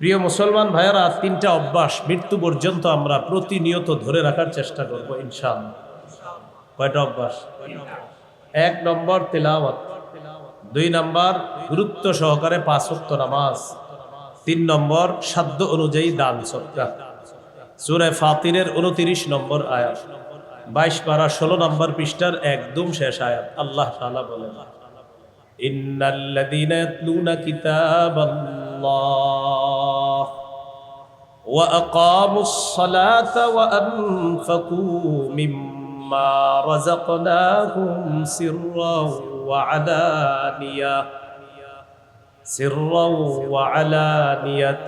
প্রিয় মুসলমান ভাইয়ারা, তিনটা অভ্যাস মৃত্যু পর্যন্ত আমরা প্রতিনিয়ত ধরে রাখার চেষ্টা করব ইনশাল কয়টা অভ্যাস? এক নম্বর তেলাওয়াত। দুই নম্বর গুরুত্ব সহকারে পাঁচত্ব নামাজ। তিন নম্বর সাধ্য অনুযায়ী দান সত্যা সুরে ফাতিরের উনতিরিশ নম্বর আয়াত। বাইশ পারা ষোলো নম্বর পৃষ্ঠার একদম শেষ আয়াত, আল্লাহ তালা বলেন ইন্নাল্লাদিনা কিতাব আল্লাহ وأقاموا الصلاة وأنفقوا مما رزقناهم سرا وعلانية سرا وعلانية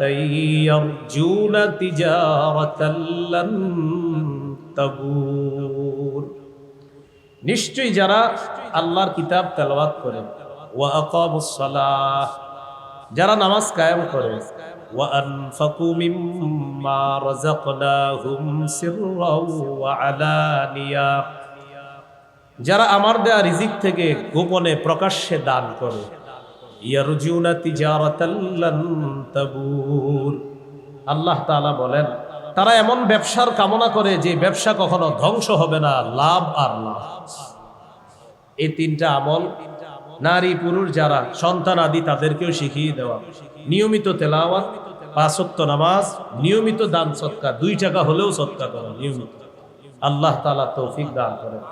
يرجون تجارة لن تبور নিশ্চয়ই যারা আল্লাহর কিতাব তেলাওয়াত করে ওয়া আকামুস সালাহ যারা নামাজ কায়েম করে মিম্মা রাযাকনাহুম সিররাও ওয়া আলানিয়া যারা আমার দেয়া রিজিক থেকে গোপনে প্রকাশ্যে দান করে। আল্লাহ তাআলা বলেন, তারা এমন ব্যবসার কামনা করে যে ব্যবসা কখনো ধ্বংস হবে না, লাভ আর লাভ। এই তিনটা আমল নারী পুরুষ যারা, সন্তান আদি তাদেরকেও শিখিয়ে দেওয়া। নিয়মিত তেলাওয়াত পাঁচত্ব নামাজ, নিয়মিত দান সৎকার, দুই টাকা হলেও সৎকার করা নিয়মিত। আল্লাহ তালা তৌফিক দান করেন।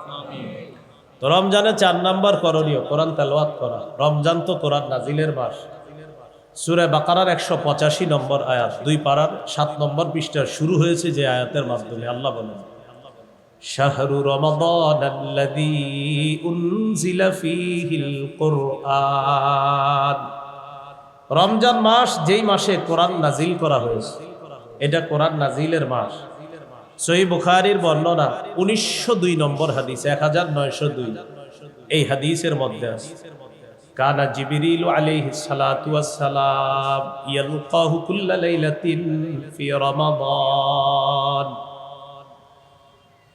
তো রমজানে চার নাম্বার করণীয়, কোরআন তেলাওয়াত করা। রমজান তো কোরআন নাজিলের মাস। সুরে বাকারার একশো পঁচাশি নম্বর আয়াত, দুই পাড়ার সাত নম্বর পৃষ্ঠা শুরু হয়েছে যে আয়াতের মাধ্যমে আল্লাহ বলেন, শাহরু রমাদান রমজান মাস যেই মাসে কোরআন নাজিল করা হয়েছে, এটা কোরআন নাজিলের মাস। সই বুখারির বর্ণনা উনিশশো দুই নম্বর হাদিস, এক হাজার নয়শো দুই। এই হাদিসের মধ্যে আছে, কানা জিবিরিল আলাইহি সালাতু ওয়াসসালাম ইয়ালকাহু কুল্লা লাইলাতিন ফি রমাদান।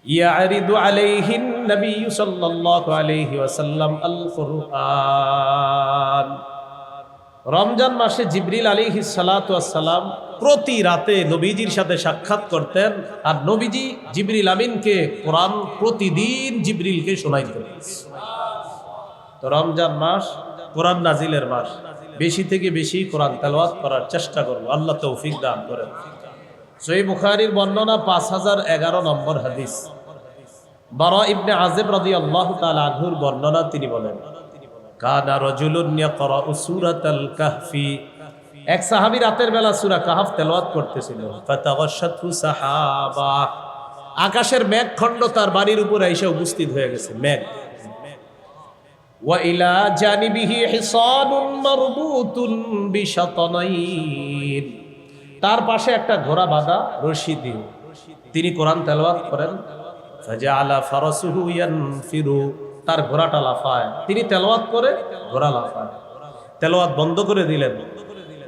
ইয়ারিদু আলাইহি নবী সাল্লাল্লাহু আলাইহি ওয়াসাল্লাম আল কুরআন রমজান মাসে জিবরিল আলী সালাম প্রতি রাতে নবীজির সাথে সাক্ষাৎ করতেন আর নবীজি জিবরিল আমিনকে কোরআন প্রতিদিন জিবরিলকে শোনাইতেন তো রমজান মাস কোরআন নাজিলের মাস। বেশি থেকে বেশি কোরআন তেলাওয়াত করার চেষ্টা করব। আল্লাহ তৌফিক দান করেন। সই বুখারির বর্ণনা পাঁচ হাজার এগারো নম্বর হাদিস। বারা ইবনে আজেব রাদি আল্লাহ আনহুর বর্ণনা তিনি বলেন কানা রজুলুন ইয়াকরাউ সূরাতাল কাহফি। এক সাহাবী রাতের বেলা সূরা কাহফ তেলাওয়াত করতেছিল। ফাতাগাশাতহু সাহাবা। আকাশের মেঘ খণ্ড তার বাড়ির উপরে এসে উপস্থিত হয়ে গেছে, মেঘ। ওয়া ইলা জানিবিহি হিসানুন মারবুতুন বিশাতানাইন। তার পাশে একটা ঘোড়া বাঁধা রশি দিয়ে তিনি কোরআন তেলাওয়াত করেন। ফাজআলা ফারাসুহু ইয়ানফিরু। তার ঘোড়াটা লাফায়। তিনি তেলাওয়াত করে, ঘোড়া লাফায়। তেলাওয়াত বন্ধ করে দিলেন।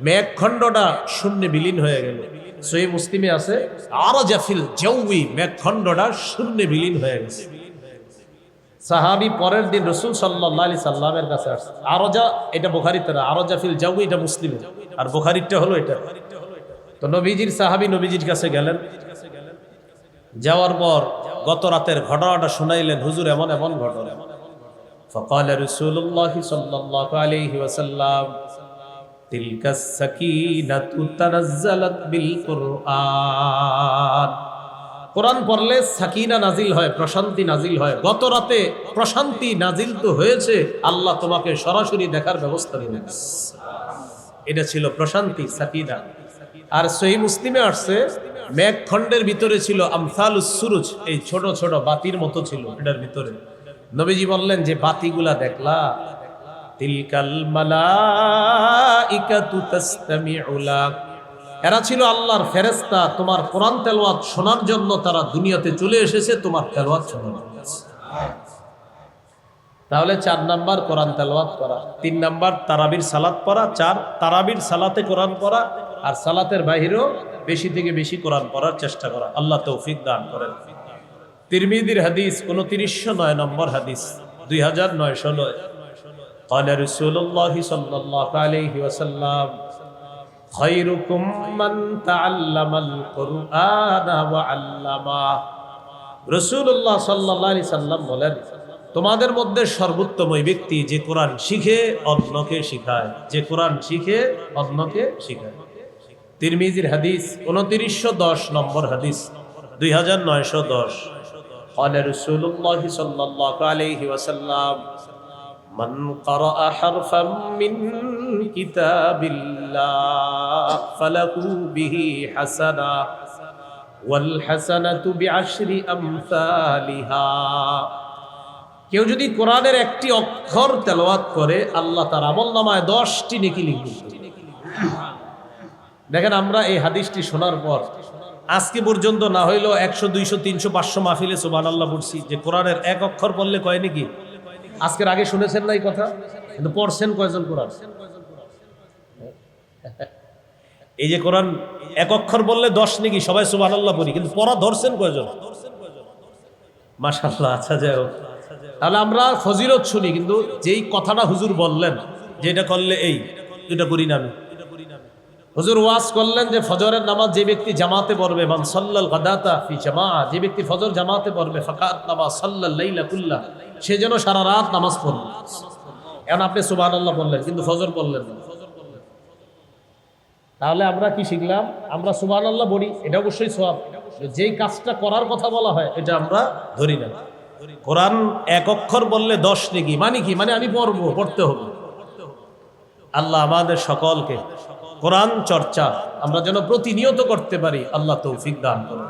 মেঘখণ্ডটা শূন্যে বিলীন হয়ে গেল। সহি মুসলিমে আছে আরও জাফিল জৌবি মেঘখণ্ডটা শূন্যে বিলীন হয়ে গেছে। সাহাবি পরের দিন রসুল সাল্লাহ সাল্লামের কাছে আসছে। আরও যা এটা বোখারিতে না আরও জাফিল জাউই এটা মুসলিমে। আর বোখারিরটা হলো এটা। তো নবীজির সাহাবি নবীজির কাছে গেলেন। যাওয়ার পর গত রাতের ঘটনাটা শুনাইলেন হুজুর এমন এমন ঘটনা فقال رسول الله صلى الله عليه وسلم تلك السكينة تنزلت بالقرآن কোরআন পড়লে সাকিনা নাজিল হয় প্রশান্তি নাজিল হয় গত রাতে প্রশান্তি নাজিল তো হয়েছে আল্লাহ তোমাকে সরাসরি দেখার ব্যবস্থা দিলেন এটা ছিল প্রশান্তি সাকিনা আর সহি মুসলিমে আসছে মেঘখণ্ডের ভিতরে ছিল আমসাল সুরুজ, এই ছোট ছোট বাতির মতো ছিল এটার ভিতরে। নবীজি বললেন, যে বাতিগুলা দেখলা, তিলকাল মালাইকাতু তাসতামিউ লাক এরা ছিল আল্লাহর ফেরেশতা, তোমার কোরআন তেলাওয়াত শোনার জন্য তারা দুনিয়াতে চলে এসেছে, তোমার তেলাওয়াত শোনার তাহলে চার নাম্বার কোরআন তেলাওয়াত করা, তিন নাম্বার তারাবির সালাত পড়া, চার তারাবির সালাতে কোরআন পড়া আর সালাতের বাহিরেও বেশি থেকে বেশি কোরআন পড়ার চেষ্টা করা আল্লাহ তৌফিক দান করেন তিরমিদির হাদিস উনত্রিশশো নয় নম্বর হাদিস দুই হাজার নয়শো নয় قال رسول الله صلى الله عليه وسلم খৈরুকুম মান তাআল্লামাল কুরআনা ওয়া আল্লামা রাসূলুল্লাহ সাল্লাল্লাহু আলাইহি সাল্লাম বলেন তোমাদের মধ্যে সর্বোত্তম ওই ব্যক্তি যে কোরআন শিখে অন্যকে শিখায় যে কোরআন শিখে অন্যকে শিখায় তিরমিজির হাদিস উনত্রিশশো দশ নম্বর হাদিস দুই হাজার নয়শো দশ قال رسول الله صلى الله عليه وسلم من قرأ حرفا من كتاب الله فله به حسنة والحسنة بعشر أمثالها কেউ যদি কোরআনের একটি অক্ষর তেলাওয়াত করে আল্লাহ তার আমল নামায় দশটি নেকি লিখবে দেখেন আমরা এই হাদিসটি শোনার পর, আজকে পর্যন্ত না হইলেও একশো, দুইশো, তিনশো, পাঁচশো মাহফিলে সুবান আল্লাহ পড়ছি। যে কোরআনের এক অক্ষর পড়লে কয় নাকি? আজকের আগে শুনেছেন না এই কথা? কিন্তু পড়ছেন কয়জন কোরআন? এই যে কোরআন এক অক্ষর বললে দশ নাকি? সবাই সুবান আল্লাহ পড়ি, কিন্তু পড়া ধরছেন কয়জন? মাশাল্লাহ আচ্ছা যাই হোক। তাহলে আমরা ফজিলত শুনি, কিন্তু যেই কথাটা হুজুর বললেন যে এটা করলে এই এটা করি না আমি। হুজুর ওয়াজ করলেন যে ফজরের নামাজ যে ব্যক্তি জামাতে পড়বে, মান সাল্লাল গাদাতা ফি জামা যে ব্যক্তি ফজর জামাতে পড়বে, ফাকাত নামাজ সাল্লাল লাইলা কুল্লা, সে যেন সারা রাত নামাজ পড়বে এখন আপনি সুবহানাল্লাহ বললেন, কিন্তু ফজর বললেন না। তাহলে আমরা কি শিখলাম? আমরা সুবহানাল্লাহ বলি, এটা অবশ্যই সওয়াব। যেই কাজটা করার কথা বলা হয়, এটা আমরা ধরি না। কোরআন এক অক্ষর বললে দশ নেকি মানে কি? মানে আমি পড়ব, পড়তে হবে। আল্লাহ আমাদের সকলকে কোরআন চর্চা আমরা যেন প্রতিনিয়ত করতে পারি আল্লাহ তৌফিক দান করুন।